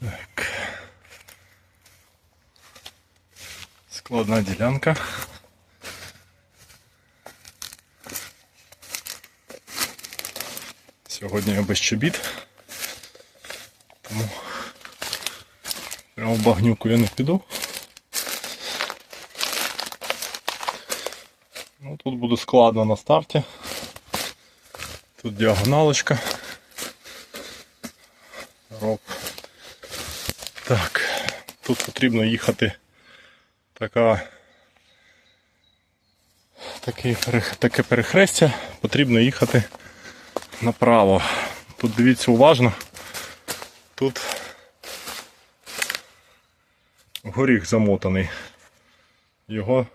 Так. Складна ділянка. Сьогодні я без чобіт. Тому прямо в багнюку я не піду. Ну, тут буде складно на старті. Тут діагоналочка. Роб. Так, тут потрібно їхати така. Таке, таке перехрестя, потрібно їхати направо. Тут дивіться уважно. Тут горіх замотаний. Його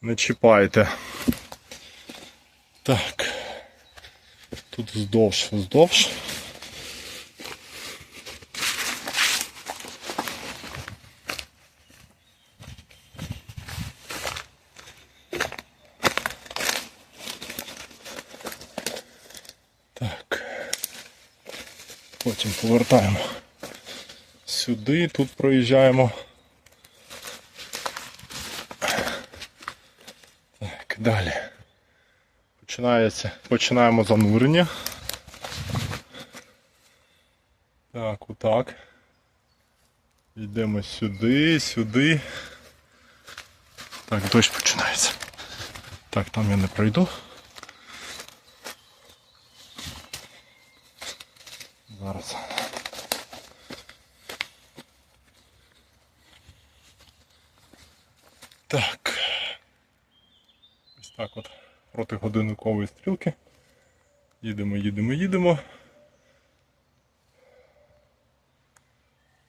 не чіпайте. Так. Тут вздовж, вздовж. Потім повертаємо сюди, тут проїжджаємо. Так, далі. Починається, починаємо занурення. Так, отак. Йдемо сюди, сюди. Так, дощ починається. Так, там я не пройду. Зараз. Так. Ось так от проти годинникової стрілки. Їдемо, їдемо, їдемо.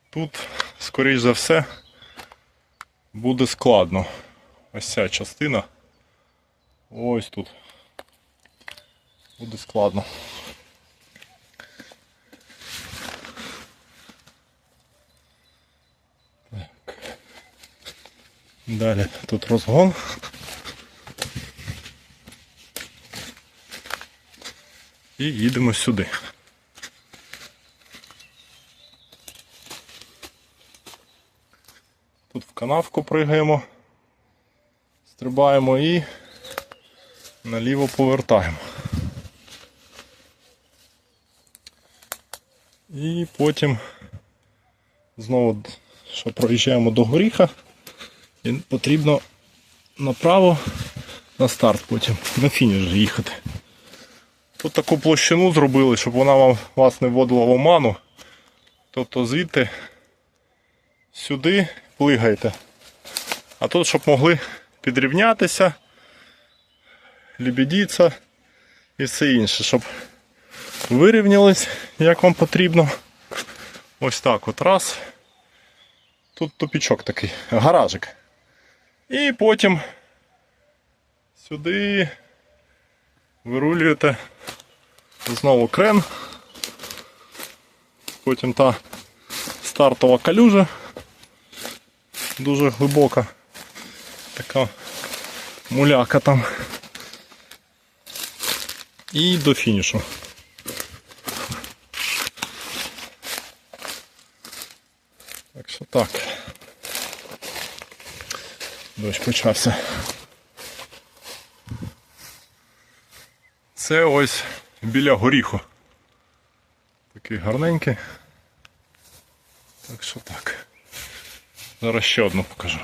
Тут, скоріш за все, буде складно. Ось ця частина. Ось тут. Буде складно. Далі тут розгон. І їдемо сюди. Тут в канавку пригаємо, стрибаємо і наліво повертаємо. І потім знову, що проїжджаємо до горіха. І потрібно направо на старт потім, на фініш їхати. Тут таку площину зробили, щоб вона вам, вас не вводила в оману. Тобто звідти сюди плигаєте. А тут, щоб могли підрівнятися, лебедіться і все інше, щоб вирівнялись, як вам потрібно. Ось так от раз. Тут тупічок такий, гаражик. І потім сюди вирулюєте знову крен. Потім та стартова калюжа дуже глибока. Така муляка там. І до фінішу. Так що так. Дощ почався. Це ось біля горіху. Такий гарненький. Так що так. Зараз ще одну покажу.